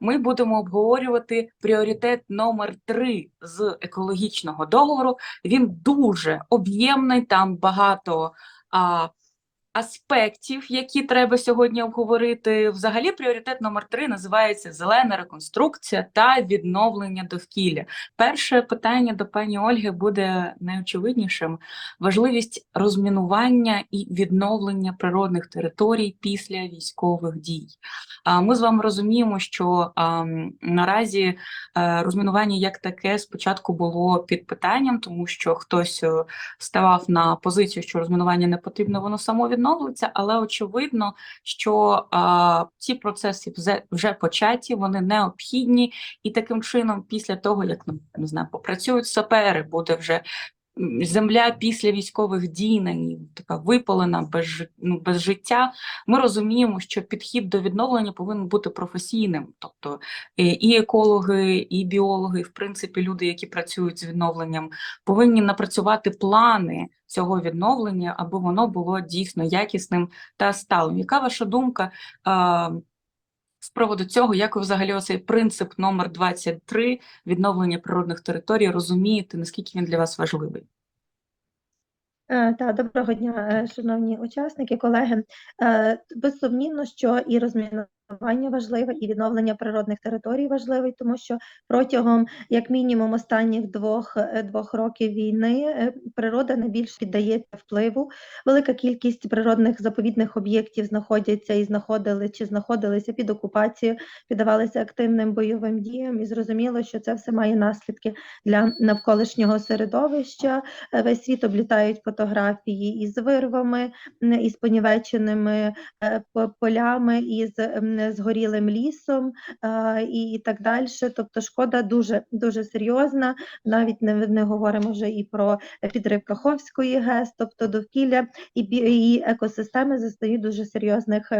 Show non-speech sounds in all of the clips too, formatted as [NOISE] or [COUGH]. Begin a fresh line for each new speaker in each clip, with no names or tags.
ми будемо обговорювати пріоритет номер 3 з екологічного договору. Він дуже об'ємний, там багато а, аспектів, які треба сьогодні обговорити. Взагалі, пріоритет номер 3 називається зелена реконструкція та відновлення довкілля. Перше питання до пані Ольги буде найочевиднішим: важливість розмінування і відновлення природних територій після військових дій. А Ми з вами розуміємо, що наразі е, розмінування як таке спочатку було під питанням, тому що хтось е, ставав на позицію, що розмінування не потрібно, воно само відновлюється, але очевидно, що а, ці процеси вже, вже початі, вони необхідні, і таким чином, після того, як ну, не знаю, попрацюють сапери, буде вже земля після військових дій на ній така випалена без, ну, без життя. Ми розуміємо, що підхід до відновлення повинен бути професійним, тобто е, і екологи, і біологи, і в принципі люди, які працюють з відновленням, повинні напрацювати плани цього відновлення, аби воно було дійсно якісним та сталим. Яка ваша думка з приводу цього, як ви взагалі оцей принцип номер 23 відновлення природних територій розумієте, наскільки він для вас важливий?
Е, Та, доброго дня, е, шановні учасники, колеги. Е, Безсумнівно, що і розмінування важливе, і відновлення природних територій важливий, тому що протягом як мінімум останніх двох, е, двох років війни е, природа найбільш піддається впливу. Велика кількість природних заповідних об'єктів знаходяться і знаходили чи знаходилися під окупацією, піддавалися активним бойовим діям, і зрозуміло, що це все має наслідки для навколишнього середовища. Е, Весь світ облітають фотографії із вирвами, із понівеченими полями, із згорілим лісом е, і, так далі. Тобто шкода дуже дуже серйозна. Навіть не, не говоримо вже і про підрив Каховської ГЕС, тобто довкілля і, і екосистеми застають дуже серйозних.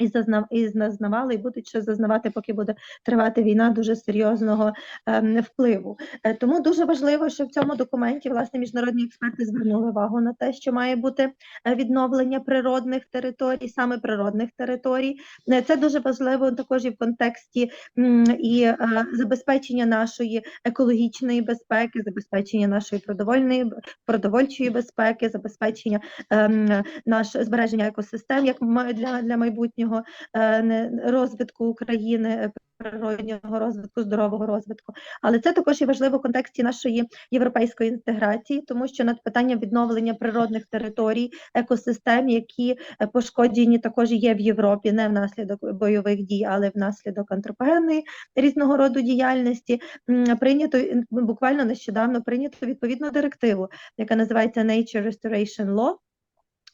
Е, і зазнав і зазнавали, і будуть ще зазнавати, поки буде тривати війна дуже серйозного ем, впливу. Е, Тому дуже важливо, що в цьому документі власне міжнародні експерти звернули увагу на те, що має бути е, відновлення природних територій, саме природних територій. Е, Це дуже важливо також і в контексті і е, забезпечення нашої екологічної безпеки, забезпечення нашої продовольної продовольчої безпеки, забезпечення ем, наш збереження екосистем як для, для майбутнього е, не- розвитку України, е, природнього розвитку, здорового розвитку. Але це також і важливо в контексті нашої європейської інтеграції, тому що над питанням відновлення природних територій, екосистем, які е, пошкоджені також є в Європі, не внаслідок бойових дій, але внаслідок антропогенної різного роду діяльності, прийнято буквально нещодавно прийнято відповідну директиву, яка називається Nature Restoration Law.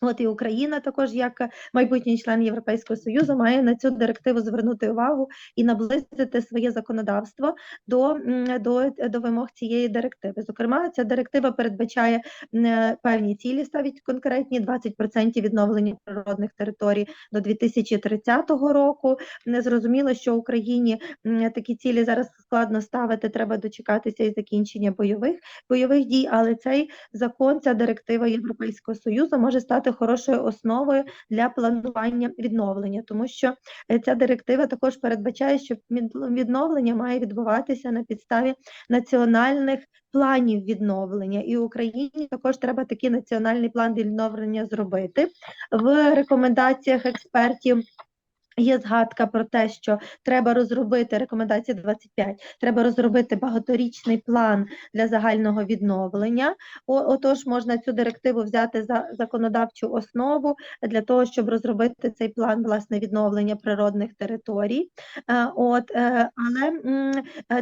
От і Україна також, як майбутній член Європейського Союзу, має на цю директиву звернути увагу і наблизити своє законодавство до, до, до вимог цієї директиви. Зокрема, ця директива передбачає певні цілі, ставить конкретні 20% відновлення природних територій до 2030 року. Не зрозуміло, що Україні такі цілі зараз складно ставити. Треба дочекатися і закінчення бойових бойових дій, але цей закон, ця директива Європейського Союзу може стати хорошою основою для планування відновлення, тому що е, ця директива також передбачає, що від- відновлення має відбуватися на підставі національних планів відновлення, і Україні також треба такий національний план відновлення зробити в рекомендаціях експертів. Є згадка про те, що треба розробити рекомендація 25, треба розробити багаторічний план для загального відновлення. Отож, можна цю директиву взяти за законодавчу основу для того, щоб розробити цей план власне відновлення природних територій. Е, От, е, але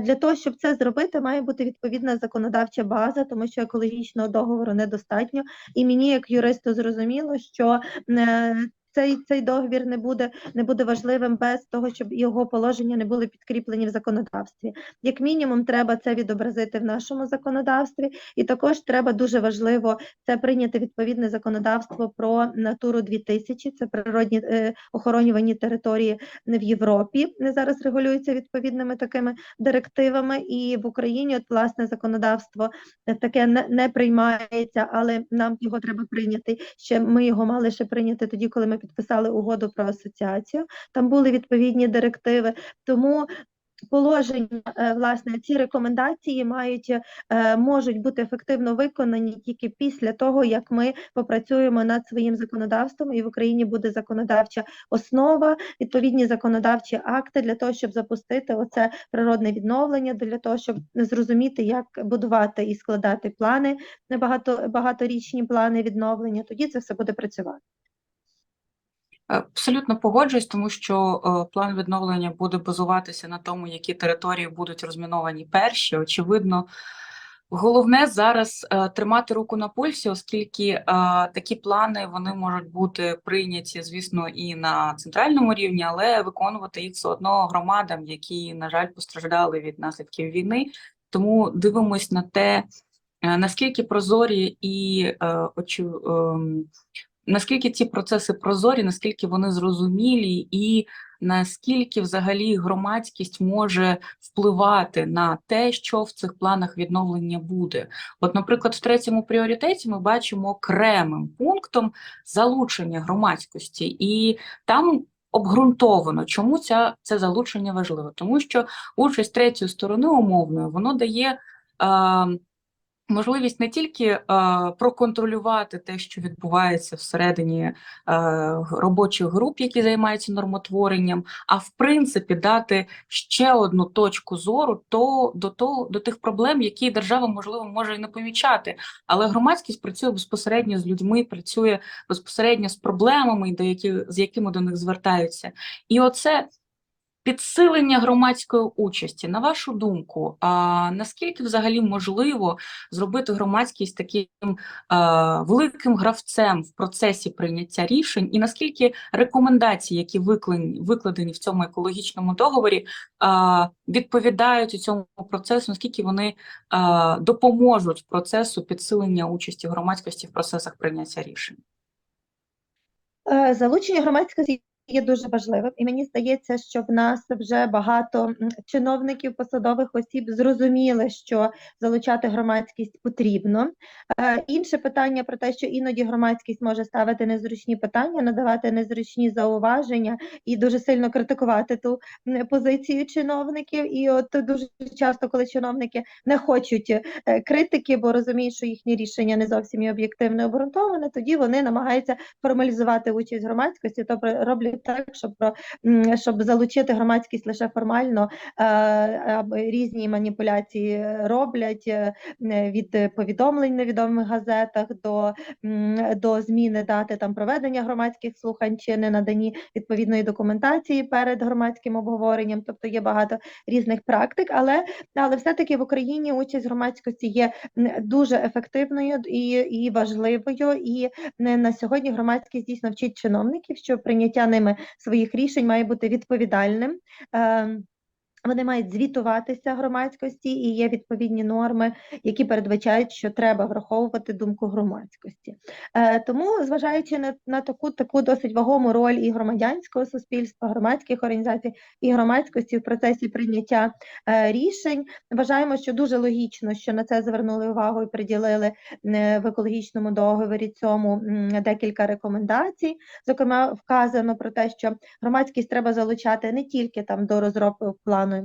для того, щоб це зробити, має бути відповідна законодавча база, тому що екологічного договору недостатньо. І мені, як юристу, зрозуміло, що е, цей, цей договір не буде, не буде важливим без того, щоб його положення не були підкріплені в законодавстві. Як мінімум, треба це відобразити в нашому законодавстві, і також треба дуже важливо це прийняти відповідне законодавство про натуру 2000, це природні е, охоронювані території в Європі. Не Зараз регулюються відповідними такими директивами, і в Україні от власне законодавство е, таке не, не приймається, але нам його треба прийняти. Ще ми його мали ще прийняти тоді, коли ми підписали угоду про асоціацію. Там були відповідні директиви. Тому положення, е, власне, ці рекомендації мають е, можуть бути ефективно виконані тільки після того, як ми попрацюємо над своїм законодавством, і в Україні буде законодавча основа, відповідні законодавчі акти для того, щоб запустити оце природне відновлення, для того, щоб зрозуміти, як будувати і складати плани, багато багаторічні плани відновлення. Тоді це все буде працювати.
Абсолютно погоджуюсь, тому що е, план відновлення буде базуватися на тому, які території будуть розміновані перші. Очевидно, головне зараз е, тримати руку на пульсі, оскільки е, такі плани вони можуть бути прийняті, звісно, і на центральному рівні, але виконувати їх все одно громадам, які, на жаль, постраждали від наслідків війни. Тому дивимось на те, е, наскільки прозорі і е, очу, ем, наскільки ці процеси прозорі, наскільки вони зрозумілі, і наскільки взагалі громадськість може впливати на те, що в цих планах відновлення буде. От, наприклад, в третьому пріоритеті ми бачимо окремим пунктом залучення громадськості, і там обґрунтовано, чому ця, це залучення важливо, тому що участь третьої сторони умовної воно дає. Е, Можливість не тільки е, проконтролювати те, що відбувається всередині е, робочих груп, які займаються нормотворенням, а в принципі дати ще одну точку зору то, до, того, до тих проблем, які держава, можливо, може і не помічати. Але громадськість працює безпосередньо з людьми, працює безпосередньо з проблемами, до яких, з якими до них звертаються. І оце Підсилення громадської участі, на вашу думку, а наскільки взагалі можливо зробити громадськість таким а, великим гравцем в процесі прийняття рішень, і наскільки рекомендації, які викладені, викладені в цьому екологічному договорі, а, відповідають у цьому процесу, наскільки вони а, допоможуть процесу підсилення участі громадськості в процесах прийняття рішень?
Е, Залучення громадськості є дуже важливим, і мені здається, що в нас вже багато чиновників, посадових осіб зрозуміли, що залучати громадськість потрібно. Е, Інше питання про те, що іноді громадськість може ставити незручні питання, надавати незручні зауваження і дуже сильно критикувати ту позицію чиновників. І от дуже часто, коли чиновники не хочуть е, критики, бо розуміють, що їхнє рішення не зовсім є об'єктивно обґрунтоване, тоді вони намагаються формалізувати участь громадськості, тобто роблять так, щоб щоб залучити громадськість лише формально е, різні маніпуляції роблять е, від повідомлень в невідомих газетах до, до зміни дати там проведення громадських слухань чи не надані відповідної документації перед громадським обговоренням. Тобто є багато різних практик, але, але все-таки в Україні участь громадськості є дуже ефективною і, і важливою. І не на сьогодні громадськість дійсно вчить чиновників, що прийняття ними своїх рішень має бути відповідальним. Вони мають звітуватися громадськості і є відповідні норми, які передбачають, що треба враховувати думку громадськості. Е, Тому, зважаючи на, на таку таку досить вагому роль і громадянського суспільства, громадських організацій і громадськості в процесі прийняття е, рішень, вважаємо, що дуже логічно, що на це звернули увагу і приділили в екологічному договорі цьому декілька рекомендацій. Зокрема, вказано про те, що громадськість треба залучати не тільки там до розробки плану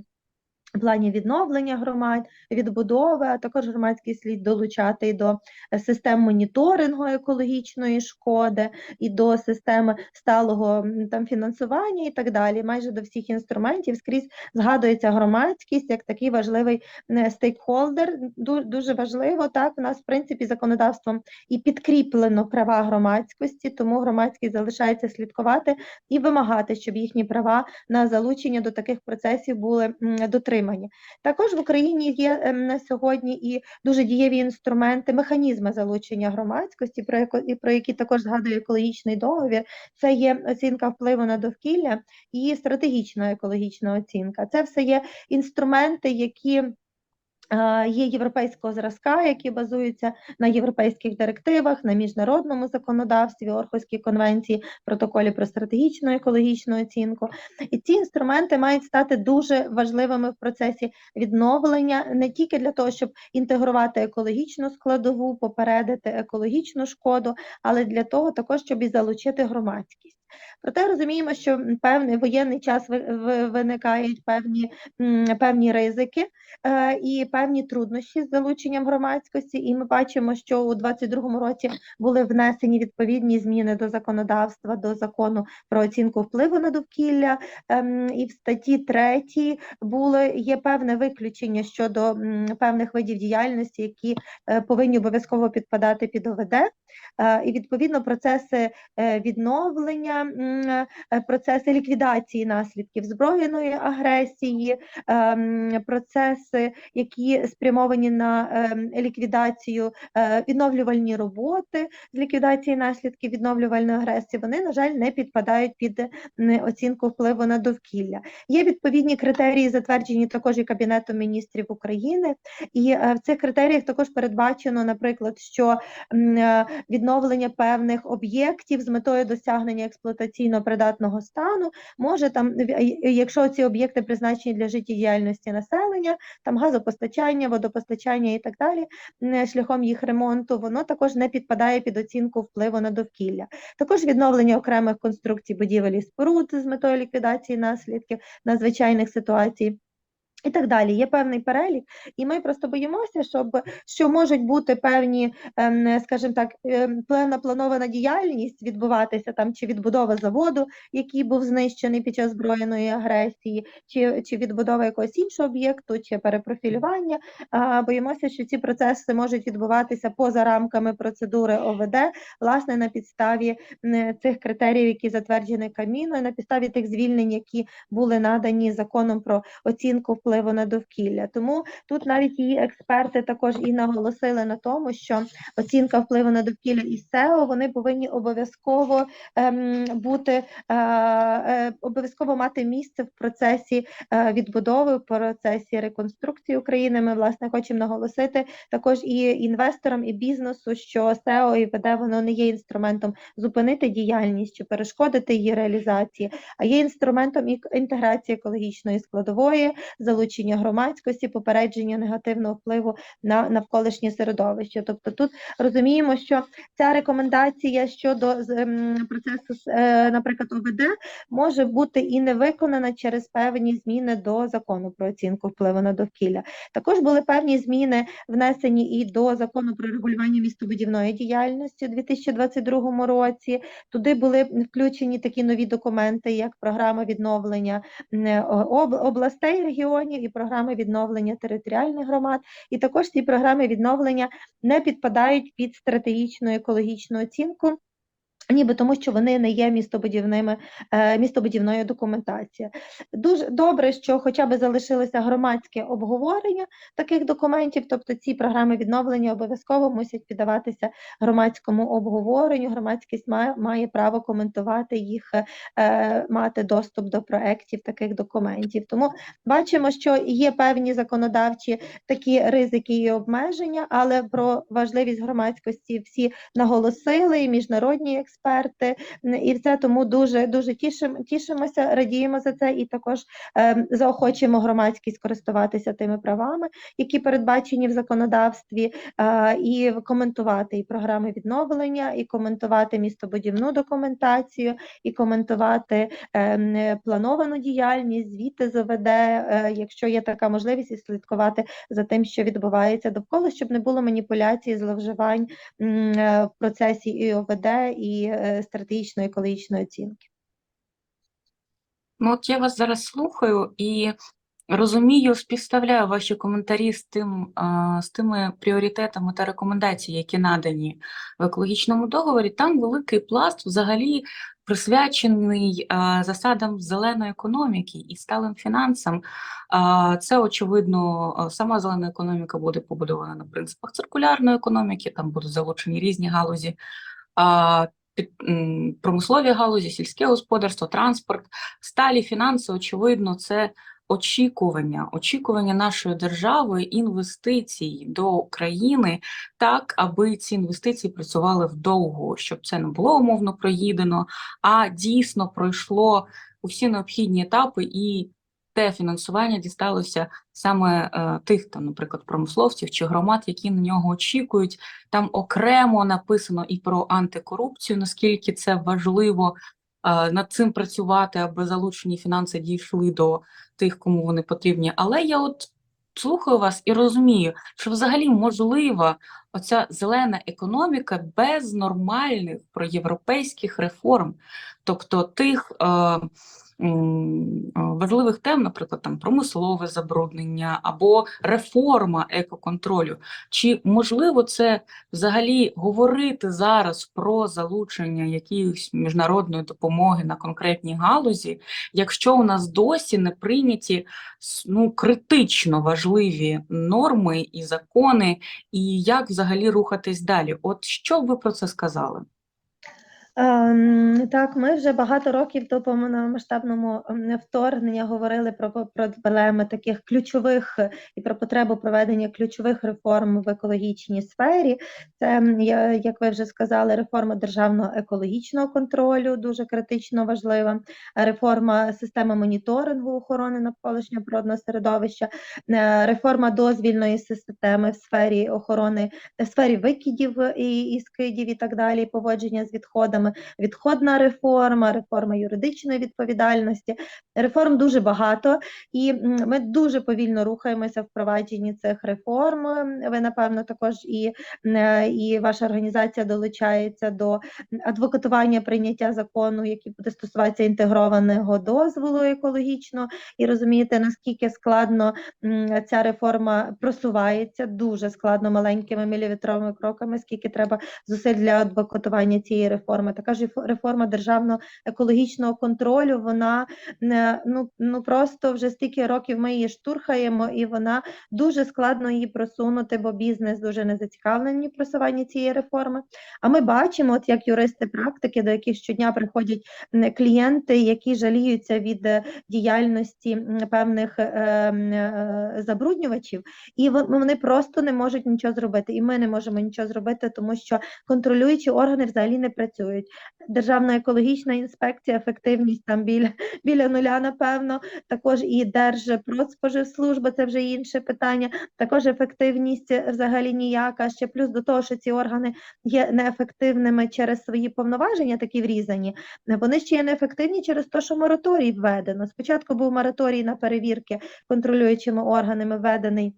плані відновлення громад, відбудови, а також громадський слід долучати і до е, систем моніторингу екологічної шкоди, і до системи сталого там фінансування і так далі. Майже до всіх інструментів скрізь згадується громадськість як такий важливий е, стейкхолдер. Ду- Дуже важливо так. У нас в принципі законодавством і підкріплено права громадськості, тому громадськість залишається слідкувати і вимагати, щоб їхні права на залучення до таких процесів були м, дотримані. Також в Україні є ем, на сьогодні і дуже дієві інструменти, механізми залучення громадськості, про яко- і про які також згадує екологічний договір. Це є оцінка впливу на довкілля і стратегічна екологічна оцінка. Це все є інструменти, які Є європейського зразка, які базуються на європейських директивах, на міжнародному законодавстві, Орхуській конвенції, протоколі про стратегічну екологічну оцінку. І ці інструменти мають стати дуже важливими в процесі відновлення не тільки для того, щоб інтегрувати екологічну складову, попередити екологічну шкоду, але для того також, щоб і залучити громадськість. Проте розуміємо, що певний воєнний час ви- ви- виникають певні, певні ризики е, і певні труднощі з залученням громадськості. І ми бачимо, що у 2022 році були внесені відповідні зміни до законодавства, до закону про оцінку впливу на довкілля. Ем, І в статті 3 були є певне виключення щодо певних видів діяльності, які е, повинні обов'язково підпадати під ОВД. Е, І відповідно процеси відновлення, е, процеси ліквідації наслідків збройної агресії, ем, процеси, які спрямовані на ем, ліквідацію е, відновлювальні роботи з ліквідації наслідків відновлювальної агресії, вони, на жаль, не підпадають під оцінку впливу на довкілля. Є відповідні критерії, затверджені також і Кабінетом міністрів України, і е, в цих критеріях також передбачено, наприклад, що е, відновлення певних об'єктів з метою досягнення експлуатаційно придатного стану може там, якщо ці об'єкти призначені для життєдіяльності населення, там газопостачання, водопостачання і так далі, шляхом їх ремонту, воно також не підпадає під оцінку впливу на довкілля. Також відновлення окремих конструкцій будівель і споруд з метою ліквідації наслідків надзвичайних ситуацій. І так далі, є певний перелік, і ми просто боїмося, щоб що можуть бути певні, ем, скажімо так, ем, певна планована діяльність відбуватися там, чи відбудова заводу, який був знищений під час збройної агресії, чи, чи відбудова якогось іншого об'єкту, чи перепрофілювання. А, боїмося, що ці процеси можуть відбуватися поза рамками процедури ОВД, власне, на підставі цих критеріїв, які затверджені Каміною, на підставі тих звільнень, які були надані законом про оцінку впливу на довкілля. Тому тут навіть її експерти також і наголосили на тому, що оцінка впливу на довкілля і СЕО вони повинні обов'язково ем, бути е, е, обов'язково мати місце в процесі е, відбудови, в процесі реконструкції України. Ми власне хочемо наголосити також і інвесторам, і бізнесу, що СЕО і ВД воно не є інструментом зупинити діяльність чи перешкодити її реалізації, а є інструментом інтеграції екологічної складової, залучення громадськості, попередження негативного впливу на навколишнє середовище. Тобто тут розуміємо, що ця рекомендація щодо ем, процесу, е, наприклад, ОВД може бути і не виконана через певні зміни до закону про оцінку впливу на довкілля. Також були певні зміни внесені і до закону про регулювання містобудівної діяльності у 2022 році. Туди були включені такі нові документи, як програма відновлення е, об- областей, регіонів і програми відновлення територіальних громад. І також ці програми відновлення не підпадають під стратегічну екологічну оцінку. Ніби тому, що вони не є містобудівними е, містобудівною документацією. Дуже добре, що хоча б залишилося громадське обговорення таких документів, тобто ці програми відновлення обов'язково мусять піддаватися громадському обговоренню. Громадськість має, має право коментувати їх, е, мати доступ до проєктів таких документів. Тому бачимо, що є певні законодавчі такі ризики і обмеження, але про важливість громадськості всі наголосили, і міжнародні експерти, м, і це тому дуже дуже тішим, тішимося, радіємо за це, і також ем, заохочуємо громадськість користуватися тими правами, які передбачені в законодавстві, е, і коментувати і програми відновлення, і коментувати містобудівну документацію, і коментувати е, плановану діяльність, звіти з ОВД, е, якщо є така можливість, і слідкувати за тим, що відбувається довкола, щоб не було маніпуляцій, зловживань е, в процесі і ОВД, і е, стратегічної екологічної оцінки.
Ну, от я вас зараз слухаю і розумію, співставляю ваші коментарі з тим, з тими пріоритетами та рекомендаціями, які надані в екологічному договорі. Там великий пласт взагалі присвячений засадам зеленої економіки і сталим фінансам. Це, очевидно, сама зелена економіка буде побудована на принципах циркулярної економіки, там будуть залучені різні галузі. Під, промислові галузі, сільське господарство, транспорт, сталі фінанси, очевидно, це очікування, очікування нашої держави інвестицій до України так, аби ці інвестиції працювали вдовго, щоб це не було умовно проїдено, а дійсно пройшло усі необхідні етапи і те фінансування дісталося саме е, тих, там, наприклад, промисловців чи громад, які на нього очікують. Там окремо написано і про антикорупцію, наскільки це важливо. а, над цим працювати, аби залучені фінанси дійшли до тих, кому вони потрібні. Але я от слухаю вас і розумію, що взагалі можлива оця зелена економіка без нормальних проєвропейських реформ, тобто тих е, е, важливих тем, наприклад, там промислове забруднення або реформа екоконтролю. Чи можливо це взагалі говорити зараз про залучення якоїсь міжнародної допомоги на конкретній галузі, якщо у нас досі не прийняті ну, критично важливі норми і закони, і як взагалі рухатись далі? От що б ви про це сказали?
Ем, Так, ми вже багато років до повномасштабного ем, вторгнення говорили про, про проблеми таких ключових е, і про потребу проведення ключових реформ в екологічній сфері. Це, як ви вже сказали, реформа державного екологічного контролю дуже критично важлива, реформа системи моніторингу охорони навколишнього природного середовища, е, реформа дозвільної системи в сфері охорони, в сфері викидів і, і скидів і так далі, поводження з відходами, відходна реформа, реформа юридичної відповідальності. Реформ дуже багато, і ми дуже повільно рухаємося в впровадженні цих реформ. Ви, напевно, також і, і ваша організація долучається до адвокатування прийняття закону, який буде стосуватися інтегрованого дозволу екологічного, і розумієте, наскільки складно ця реформа просувається, дуже складно маленькими міліметровими кроками, скільки треба зусиль для адвокатування цієї реформи. Така ж реформа державного екологічного контролю, вона не ну, ну просто вже стільки років ми її штурхаємо, і вона дуже складно її просунути, бо бізнес дуже не зацікавлений в просуванні цієї реформи. А ми бачимо, от як юристи практики, до яких щодня приходять клієнти, які жаліються від е, діяльності певних е, е, забруднювачів, і вони просто не можуть нічого зробити. І ми не можемо нічого зробити, тому що контролюючі органи взагалі не працюють. Державна екологічна інспекція, ефективність там біля, [LAUGHS] біля нуля, напевно. Також і Держпродспоживслужба, це вже інше питання. Також ефективність взагалі ніяка. Ще плюс до того, що ці органи є неефективними через свої повноваження, такі врізані. Вони ще є неефективні через те, що мораторій введено. Спочатку був мораторій на перевірки контролюючими органами введений.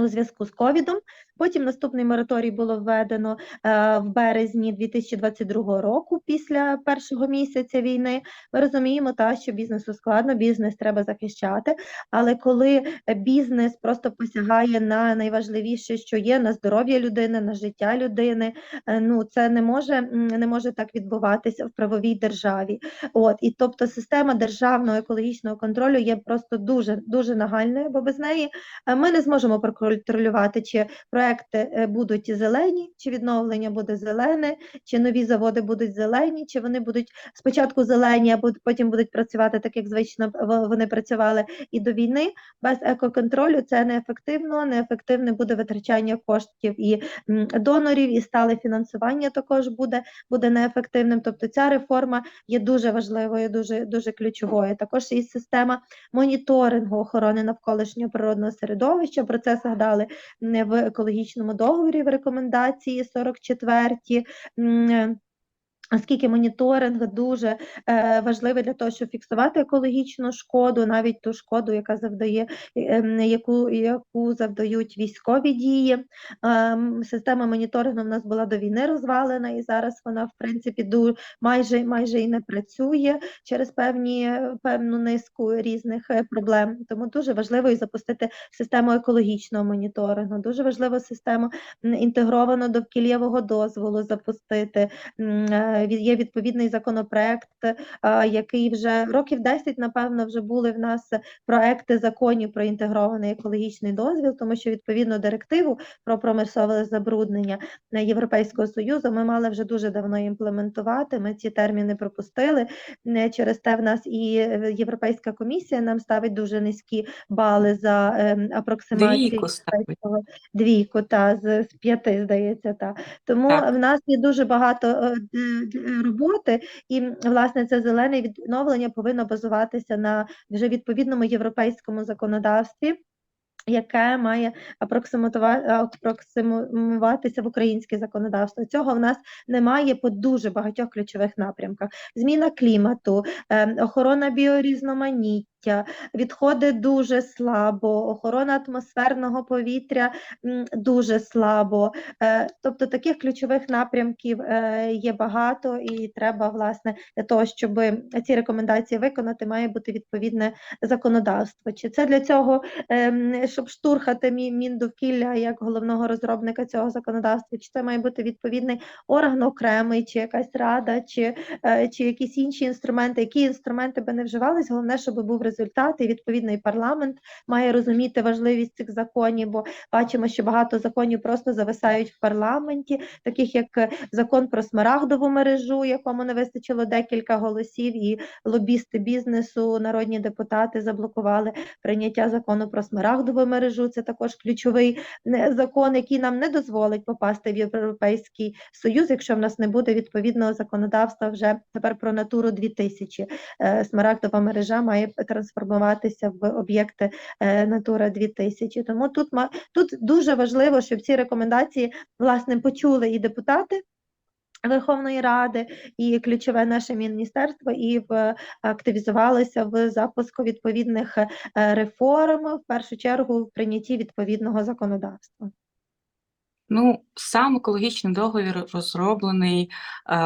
У зв'язку з ковідом, потім наступний мораторій було введено е, в березні 2022 року, після першого місяця війни. Ми розуміємо, та що бізнесу складно, бізнес треба захищати. Але коли бізнес просто посягає на найважливіше, що є на здоров'я людини, на життя людини, е, ну це не може не може так відбуватися в правовій державі. От і тобто система державного екологічного контролю є просто дуже дуже нагальною, бо без неї е, ми не зможемо проконтролювати, чи проекти е, будуть зелені, чи відновлення буде зелене, чи нові заводи будуть зелені, чи вони будуть спочатку зелені, а потім будуть працювати так, як звично вони працювали і до війни. Без екоконтролю це неефективно, неефективне буде витрачання коштів і донорів, і стале фінансування також буде, буде неефективним. Тобто ця реформа є дуже важливою, дуже, дуже ключовою. Також і система моніторингу охорони навколишнього природного середовища. Про це згадали м, в екологічному договорі в рекомендації 44.М, Оскільки моніторинг дуже е, важливий для того, щоб фіксувати екологічну шкоду, навіть ту шкоду, яка завдає, ем, яку, яку завдають військові дії. Ем, система моніторингу в нас була до війни розвалена, і зараз вона, в принципі, ду, майже, майже і не працює через певні, певну низку різних е, проблем. Тому дуже важливо і запустити систему екологічного моніторингу. Дуже важливо систему інтегрованого довкілєвого дозволу запустити. Е, Є відповідний законопроект, е, який вже років 10, напевно, вже були в нас проекти законів про інтегрований екологічний дозвіл, тому що відповідно директиву про промислове забруднення е, Європейського Союзу ми мали вже дуже давно імплементувати. Ми ці терміни пропустили. Е, Через те в нас і е, Європейська комісія нам ставить дуже низькі бали за ем, апроксимацію
Двійку ставить.
двійку, та з, з п'яти, здається, та. Тому
Так.
в нас є дуже багато е, роботи, і власне це зелене відновлення повинно базуватися на вже відповідному європейському законодавстві. яке має апроксимуватися в українське законодавство. Цього в нас немає по дуже багатьох ключових напрямках: зміна клімату, е, охорона біорізноманіття, відходи дуже слабо, охорона атмосферного повітря дуже слабо. Е, Тобто таких ключових напрямків е, є багато, і треба, власне, для того, щоб ці рекомендації виконати, має бути відповідне законодавство. Чи це для цього ем, щоб штурхати мі- Міндовкілля як головного розробника цього законодавства, чи це має бути відповідний орган окремий, чи якась рада, чи, е, чи якісь інші інструменти, які інструменти би не вживались, головне, щоб був результат, і відповідний парламент має розуміти важливість цих законів, бо бачимо, що багато законів просто зависають в парламенті, таких як е, закон про смарагдову мережу, якому не вистачило декілька голосів, і лобісти бізнесу, народні депутати заблокували прийняття закону про смарагдову мережу. Це також ключовий закон, який нам не дозволить попасти в Європейський Союз, якщо в нас не буде відповідного законодавства вже тепер про натуру 2000. Е, Смарагдова мережа має трансформуватися в об'єкти е, Натура 2000. Тому тут тут дуже важливо, щоб ці рекомендації власне почули і депутати. Верховної Ради і ключове наше міністерство і в активізувалися в запуску відповідних е, реформ, в першу чергу в прийнятті відповідного законодавства.
Ну, сам екологічний договір розроблений е,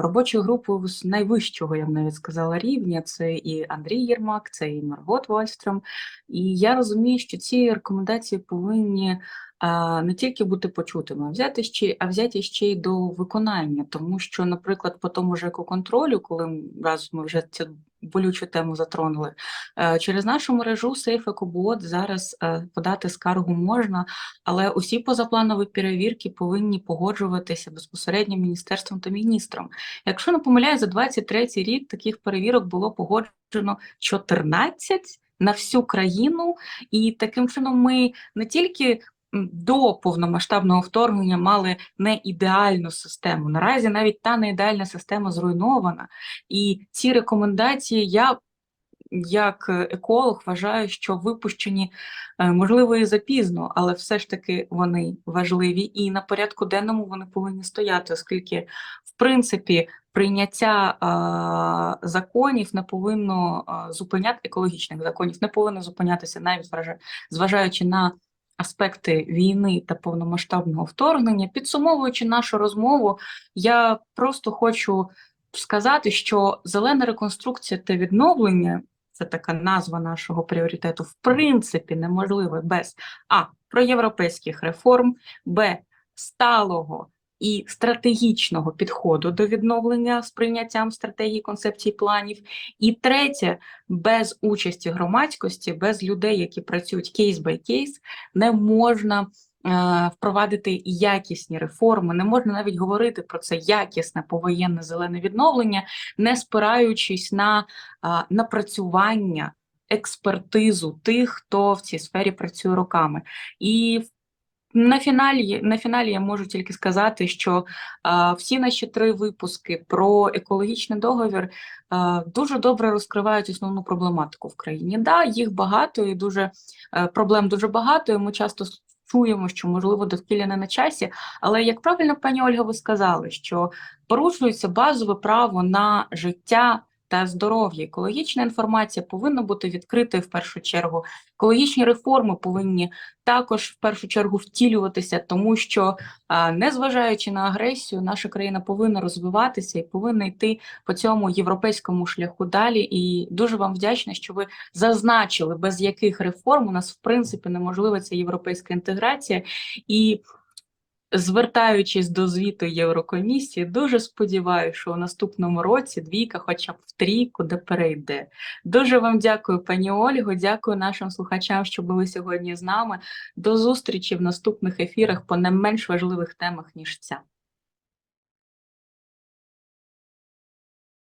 робочою групою з найвищого, я б навіть сказала, рівня. Це і Андрій Єрмак, це і Маргот Вальстром. І я розумію, що ці рекомендації повинні е, не тільки бути почутими, а взяти ще, а взяти ще й до виконання. Тому що, наприклад, по тому ж екоконтролю, коли раз ми вже цю болючу тему затронули, е, через нашу мережу EcoBot зараз е, подати скаргу можна, але усі позапланові перевірки повинні погоджуватися безпосередньо міністерством та міністром. Якщо не помиляю, за 23 рік таких перевірок було погоджено 14 на всю країну, і таким чином ми не тільки до повномасштабного вторгнення мали не ідеальну систему. Наразі навіть та не ідеальна система зруйнована. І ці рекомендації я як еколог вважаю, що випущені е, можливо і запізно, але все ж таки вони важливі і на порядку денному вони повинні стояти, оскільки в принципі прийняття е, законів не повинно е, зупиняти екологічних законів, не повинно зупинятися навіть зважа- зважаючи на аспекти війни та повномасштабного вторгнення. Підсумовуючи нашу розмову, я просто хочу сказати, що зелена реконструкція та відновлення це така назва нашого пріоритету, в принципі, неможливе без а проєвропейських реформ, б сталого і стратегічного підходу до відновлення з прийняттям стратегії, концепцій, планів. І третє, без участі громадськості, без людей, які працюють кейс бай кейс, не можна е, впровадити якісні реформи, не можна навіть говорити про це якісне повоєнне зелене відновлення, не спираючись на а, напрацювання, експертизу тих, хто в цій сфері працює роками. І на фіналі, на фіналі я можу тільки сказати, що а, всі наші три випуски про екологічний договір а, дуже добре розкривають основну проблематику в країні. Да, їх багато і дуже е, проблем дуже багато. І ми часто чуємо, що можливо довкілля не на часі. Але як правильно пані Ольга, ви сказали, що порушується базове право на життя та здоров'я. Екологічна інформація повинна бути відкритою в першу чергу. Екологічні реформи повинні також в першу чергу втілюватися, тому що, незважаючи на агресію, наша країна повинна розвиватися і повинна йти по цьому європейському шляху далі. І дуже вам вдячна, що ви зазначили, без яких реформ у нас в принципі неможлива ця європейська інтеграція. І звертаючись до звіту Єврокомісії, дуже сподіваюся, що у наступному році двійка, хоча б в трійку, де перейде. Дуже вам дякую, пані Ольго. Дякую нашим слухачам, що були сьогодні з нами. До зустрічі в наступних ефірах по не менш важливих темах ніж ця.